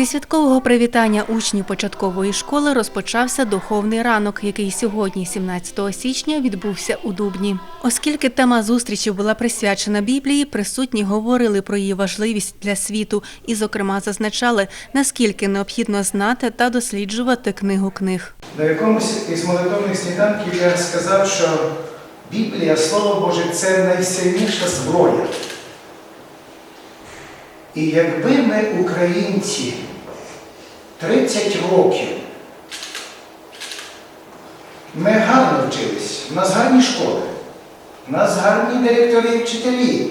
Зі святкового привітання учнів початкової школи розпочався духовний ранок, який сьогодні, 17 січня, відбувся у Дубні. Оскільки тема зустрічі була присвячена Біблії, присутні говорили про її важливість для світу і, зокрема, зазначали, наскільки необхідно знати та досліджувати книгу книг. На якомусь із молитовних сніданків я сказав, що Біблія, Слово Боже, це найсильніша зброя. І якби ми, українці, 30 років, ми гарно вчились, у нас гарні школи, у нас гарні директори і вчителі,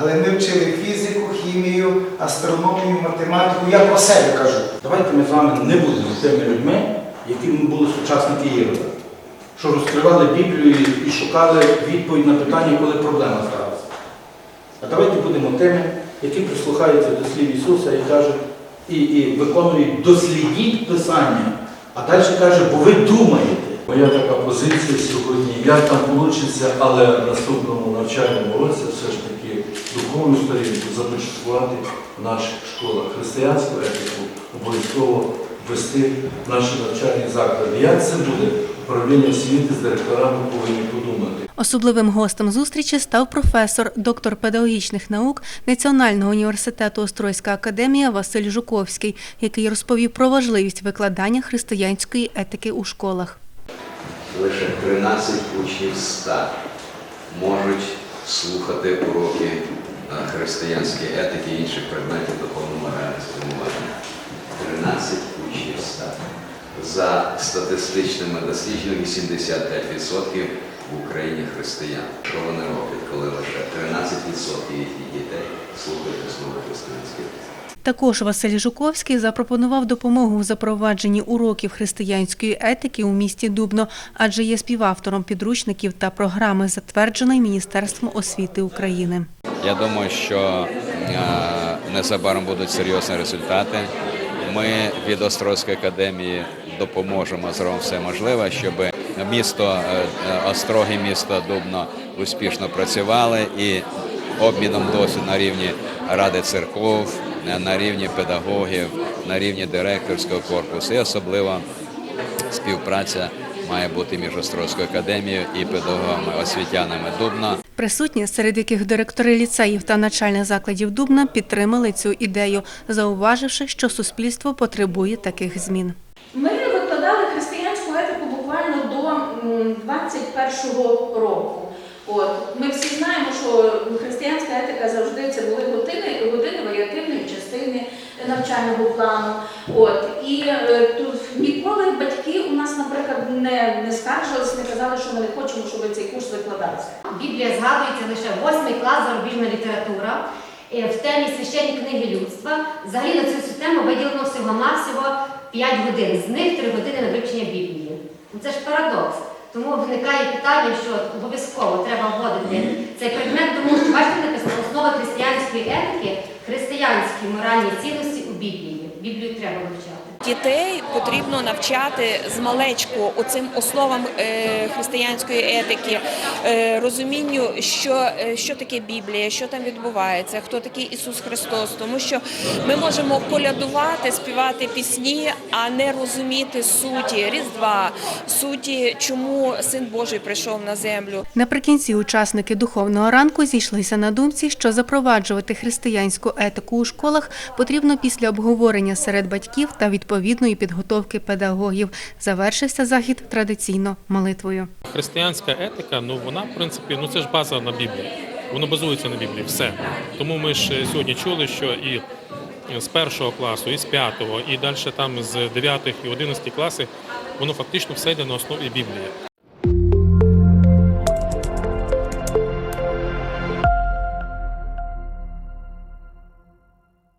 але ми вчили фізику, хімію, астрономію, математику, я про себе кажу. Давайте ми з вами не будемо тими людьми, якими були сучасники Ірода, що розкривали Біблію і шукали відповідь на питання, коли проблема сталася. А давайте будемо тими, які прислухаються до слів Ісуса і кажуть, і, і виконують дослідіть Писання. А далі каже, бо ви думаєте. Моя така позиція сьогодні, як там вийде, але в наступному навчальному році все ж таки духовну сторінку започаткувати в наших школах. Християнську етику обов'язково ввести в наші навчальні заклади. Як це буде? Управління освіти з директорами повинні подумати. Особливим гостем зустрічі став професор, доктор педагогічних наук Національного університету Острозька академія Василь Жуковський, який розповів про важливість викладання християнської етики у школах. лише 13 учнів з 100 можуть слухати уроки е, християнської етики і інших предметів духовно-морального спрямування. 13 учнів з 100. За статистичними дослідженнями 85% в Україні християн. Що вони роблять, коли лише 13% їхніх дітей слухають основи християнської? Також Василь Жуковський запропонував допомогу у запровадженні уроків християнської етики у місті Дубно, адже є співавтором підручників та програми, затвердженої Міністерством освіти України. Я думаю, що е, незабаром будуть серйозні результати. Ми від Острозької академії допоможемо зробимо все можливе, щоб місто е, е, Остроги, місто Дубно успішно працювали і обміном досвіду на рівні ради церков, е, на рівні педагогів, на рівні директорського корпусу і особливо співпраця має бути між Острозькою академією і педагогами освітянами Дубна. Присутні, серед яких директори ліцеїв та навчальних закладів Дубна підтримали цю ідею, зауваживши, що суспільство потребує таких змін. Ми викладали християнську етику буквально до м, 21-го року. От ми всі знаємо, що християнська етика завжди це були години, години варіативної частини навчального плану. От і е, тут ніколи батьки у нас, наприклад, не, не скаржились, не казали, що ми не хочемо, щоб цей курс викладався. Біблія згадується лише восьмий клас зарубіжна література е, в темі священні книги людства. Взагалі на цю тему виділено всього-навсього 5 годин, з них 3 години на вивчення Біблії. Це ж парадокс. Тому виникає питання, що обов'язково треба вводити цей предмет, тому що бачите, написано основа християнської етики, християнські моральні цінності у Біблії. Біблію треба вивчати. Дітей потрібно навчати з малечку оцим основам е, християнської етики, е, розумінню, що, е, що таке Біблія, що там відбувається, хто такий Ісус Христос. Тому що ми можемо колядувати, співати пісні, а не розуміти суті Різдва, суті, чому Син Божий прийшов на землю. Наприкінці учасники духовного ранку зійшлися на думці, що запроваджувати християнську етику у школах потрібно після обговорення серед батьків та відповідної підготовки педагогів. Завершився захід традиційно молитвою. Християнська етика, ну вона в принципі, ну це ж база на Біблії. Воно базується на Біблії, все. Тому ми ж сьогодні чули, що і з першого класу, і з п'ятого, і далі там з дев'ятих і одинадцяти класи, воно фактично все йде на основі Біблії.